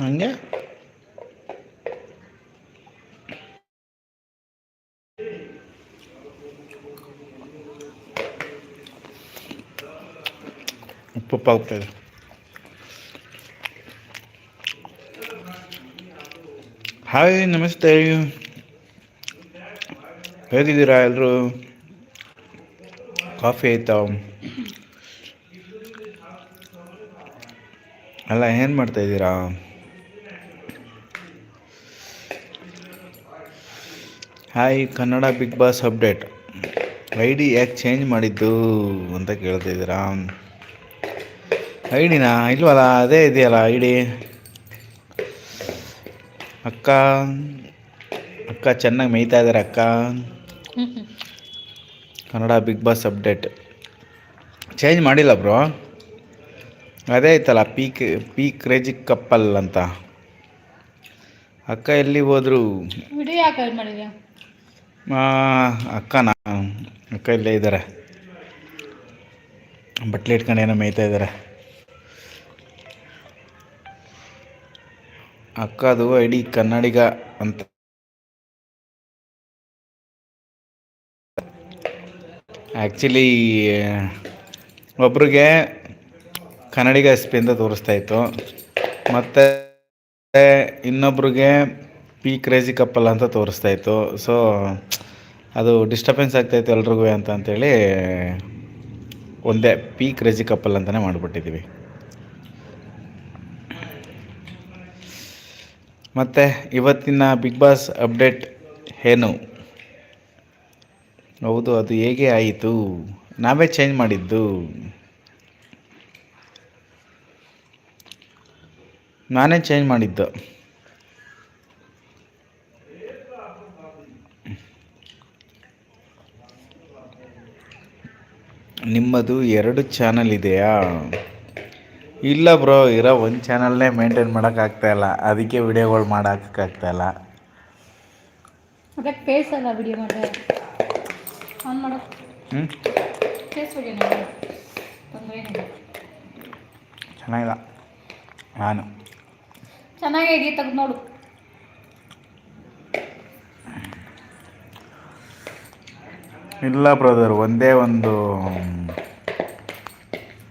ಹಂಗೆ ಉಪ್ಪುಪ್ಪ ಆಗ್ತಾಯಿದೆ ಹಾಯ್ ನಮಸ್ತೆ ಹೇಗಿದ್ದೀರಾ ಎಲ್ಲರೂ ಕಾಫಿ ಆಯ್ತಾ? ಅಲ್ಲ, ಏನು ಮಾಡ್ತಾಯಿದ್ದೀರಾ hi Kannada big boss update. I D ಯಾಕೆ ಚೇಂಜ್ ಮಾಡಿದ್ದು ಅಂತ ಕೇಳ್ತಿದ್ದೀರಾ ಐ ಡಿನಾ ಇಲ್ವಲ್ಲ, ಅದೇ ಇದೆಯಲ್ಲ ಐ ಡಿ ಅಕ್ಕ ಅಕ್ಕ ಚೆನ್ನಾಗಿ ಮೇಯ್ತಾ ಇದ್ದಾರೆ ಅಕ್ಕ. Kannada big boss update. Change ಮಾಡಿಲ್ಲ ಬ್ರೋ ಅದೇ ಐತಲ್ಲ ಪೀಕ್ ಪೀ ಕ್ರೇಜಿ ಕಪ್ಪಲ್ ಅಂತ. ಅಕ್ಕ ಎಲ್ಲಿ ಹೋದ್ರು? ಅಕ್ಕನ? ಅಕ್ಕ ಇಲ್ಲೇ ಇದ್ದಾರೆ ಬಟ್ಲೆ ಇಟ್ಕೊಂಡು ಏನೋ ಮೇಯ್ತಾ ಇದ್ದಾರೆ ಅಕ್ಕದು ಐ ಡಿ ಕನ್ನಡಿಗ ಅಂತ. ಆ್ಯಕ್ಚುಲಿ ಒಬ್ರಿಗೆ ಕನ್ನಡಿಗ ಎಸ್ಪಿಯಿಂದ ತೋರಿಸ್ತಾ ಇತ್ತು. ಮತ್ತು ಇನ್ನೊಬ್ರಿಗೆ ಪಿ ಕ್ರೇಜಿ ಕಪ್ಪಲ್ ಅಂತ ತೋರಿಸ್ತಾ ಇತ್ತು. ಸೊ ಅದು ಡಿಸ್ಟರ್ಬೆನ್ಸ್ ಆಗ್ತಾಯಿತ್ತು ಎಲ್ರಿಗೂ ಅಂತ ಅಂತೇಳಿ ಒಂದೇ ಪಿ ಕ್ರೇಜಿ ಕಪ್ಪಲ್ ಅಂತಲೇ ಮಾಡಿಬಿಟ್ಟಿದ್ದೀವಿ. ಮತ್ತು ಇವತ್ತಿನ ಬಿಗ್ ಬಾಸ್ ಅಪ್ಡೇಟ್ ಏನು? ಹೌದು, ಅದು ಹೇಗೆ ಆಯಿತು? ನಾವೇ ಚೇಂಜ್ ಮಾಡಿದ್ದು. ನಾನೇ ಚೇಂಜ್ ಮಾಡಿದ್ದು. ನಿಮ್ಮದು ಎರಡು ಚಾನಲ್ ಇದೆಯಾ? ಇಲ್ಲ ಬ್ರೋ, ಇರೋ ಒಂದು ಚಾನಲ್ನೇ ಮೇಂಟೈನ್ ಮಾಡೋಕ್ಕಾಗ್ತಾಯಿಲ್ಲ ಅದಕ್ಕೆ ವಿಡಿಯೋಗಳು ಮಾಡೋಕ್ಕಾಗ್ತಾಯಿಲ್ಲ ಅದಕ್ಕೆ ಪೇಸಲ್ಲ ವಿಡಿಯೋ ಮಾಡಿದೆ. ಆನ್ ಮಾಡು. ಹ್ಞೂ ತೊಂದರೆ ಏನಿಲ್ಲ. ಚೆನ್ನಾಗಿಲ್ಲ. ನಾನು. ಚೆನ್ನಾಗಿ ತೆಗೆದು ನೋಡು. ಇಲ್ಲ ಬ್ರದರ್ ಒಂದೇ ಒಂದು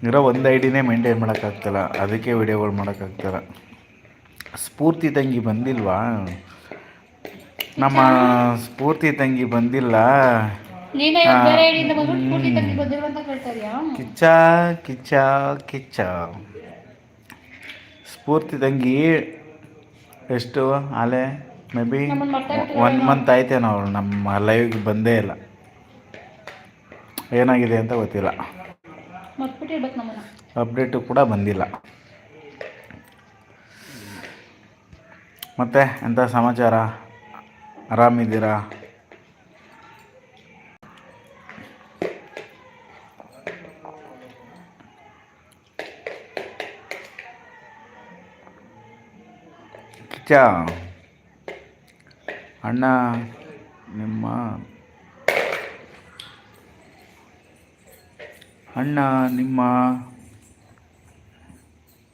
ಇರೋ ಒಂದು ಐಡಿನೇ ಡಿನೇ ಮೇಂಟೈನ್ ಮಾಡೋಕ್ಕಾಗ್ತಿಲ್ಲ. ಅದಕ್ಕೆ ವಿಡಿಯೋಗಳು ಮಾಡೋಕ್ಕಾಗ್ತಿಲ್ಲ. ಸ್ಫೂರ್ತಿ ತಂಗಿ ಬಂದಿಲ್ವಾ? ನಮ್ಮ ಸ್ಫೂರ್ತಿ ತಂಗಿ ಬಂದಿಲ್ಲ. ನೀನೇ ಇವತ್ತು ಹಾ. ಬೇರೆ ಐಡಿಯಿಂದ ಬಂದ್ಬಿಟ್ಟು ಪೂರ್ತಿ ತಂಗಿ ಬಂದಿರು ಅಂತ ಕೇಳ್ತಾ ಇದೆಯಾ? ಕಿಚ್ಚ ಕಿಚ್ಚ ಕಿಚ್ಚ. ಸ್ಫೂರ್ತಿ ತಂಗಿ. ಎಷ್ಟು ಆಲೆ ಮೇ ಬಿ ಒನ್ ಮಂತ್ ಆಯ್ತೇನೋ ಅವಳು. ನಮ್ಮ ಲೈವ್ಗೆ ಬಂದೇ ಇಲ್ಲ. ಏನಾಗಿದೆ ಅಂತ ಗೊತ್ತಿಲ್ಲ. ಅಪ್ಡೇಟು ಕೂಡ ಬಂದಿಲ್ಲ. ಮತ್ತೆ ಎಂಥ ಸಮಾಚಾರ? ಆರಾಮಿದ್ದೀರಾ? ಕಿಚ್ಚ ಅಣ್ಣ ನಿಮ್ಮ ಅಣ್ಣ ನಿಮ್ಮ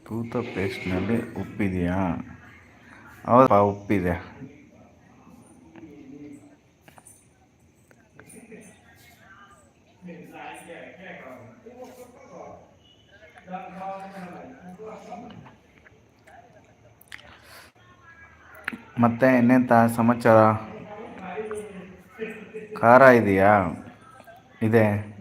ತೂತ ಪೇಸ್ಟ್ನಲ್ಲಿ ಉಪ್ಪಿದೆಯಾ? ಹೌದಾ ಉಪ್ಪಿದೆ. ಮತ್ತೆ ಇನ್ನೆಂಥ ಸಮಾಚಾರ? ಖಾರ ಇದೆಯಾ? ಇದೆ.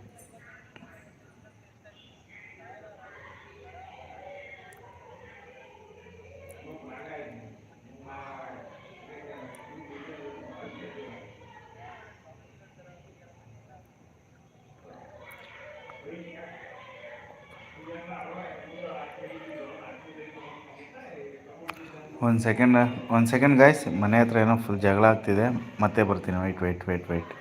ಒಂದು ಸೆಕೆಂಡ್ ಒಂದು ಸೆಕೆಂಡ್ ಗಾಯ್ಸ್ ಮನೆ ಹತ್ರ ಏನೋ ಫುಲ್ ಜಗಳ ಆಗ್ತಿದೆ. ಮತ್ತೆ ಬರ್ತೀನಿ. White white white weight